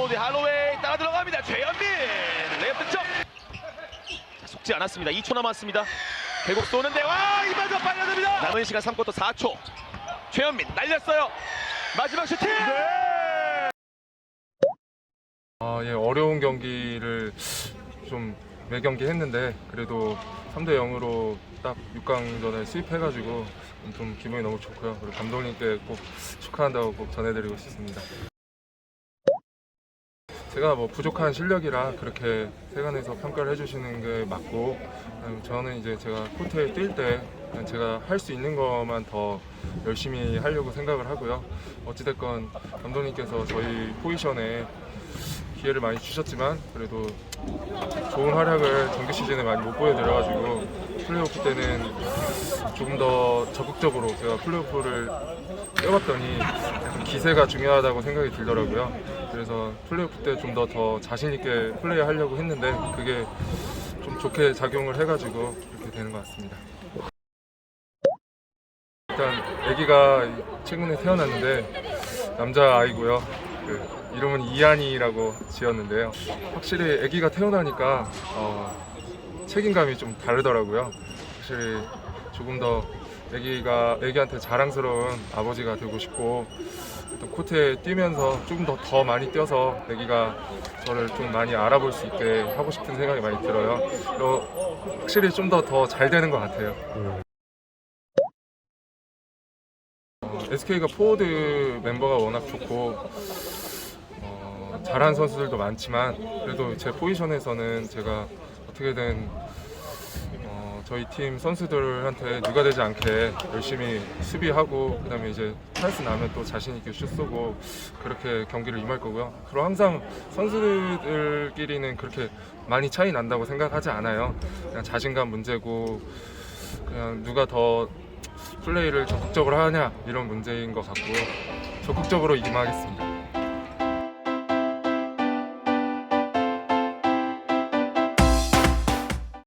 오버보드 할로웨이 따라 들어갑니다. 최현민 레이업 득점. 속지 않았습니다. 2초 남았습니다. 계곡 쏘는데 와 이마저 빨려듭니다. 남은 시간 3쿼터 4초. 최현민 날렸어요. 마지막 슈팅. 네! 네. 아, 예, 어려운 경기를 좀 매경기 했는데 그래도 3대 0으로 딱 6강전에 수입해가지고 좀 기분이 너무 좋고요. 그리고 감독님께 꼭 축하한다고 꼭 전해드리고 싶습니다. 제가 뭐 부족한 실력이라 그렇게 세간에서 평가를 해주시는 게 맞고 음, 저는 이제 제가 코트에 뛸 때 제가 할 수 있는 것만 더 열심히 하려고 생각을 하고요. 어찌됐건 감독님께서 저희 포지션에 기회를 많이 주셨지만 그래도 좋은 활약을 정규 시즌에 많이 못 보여드려가지고 플레이오프 때는 조금 더 적극적으로 제가 플레이오프를 뛰어봤더니 기세가 중요하다고 생각이 들더라고요. 그래서 플레이오프 때 좀 더 더 자신 있게 플레이하려고 했는데 그게 좀 좋게 작용을 해가지고 이렇게 되는 것 같습니다. 일단 아기가 최근에 태어났는데 남자 아이고요. 그 이름은 이한이라고 지었는데요. 확실히 아기가 태어나니까 어, 책임감이 좀 다르더라고요. 확실히 조금 더 아기가 아기한테 자랑스러운 아버지가 되고 싶고 또 코트에 뛰면서 조금 더 더 많이 뛰어서 아기가 저를 좀 많이 알아볼 수 있게 하고 싶은 생각이 많이 들어요. 그리고 확실히 좀 더 더 잘 되는 것 같아요. SK가 포워드 멤버가 워낙 좋고 어, 잘하는 선수들도 많지만 그래도 제 포지션에서는 제가 어떻게든 어, 저희 팀 선수들한테 누가 되지 않게 열심히 수비하고 그다음에 이제 찬스 나면 또 자신 있게 슛 쏘고 그렇게 경기를 임할 거고요. 그리고 항상 선수들끼리는 그렇게 많이 차이 난다고 생각하지 않아요. 그냥 자신감 문제고 그냥 누가 더 플레이를 적극적으로 하냐 이런 문제인 것 같고 적극적으로 임하겠습니다.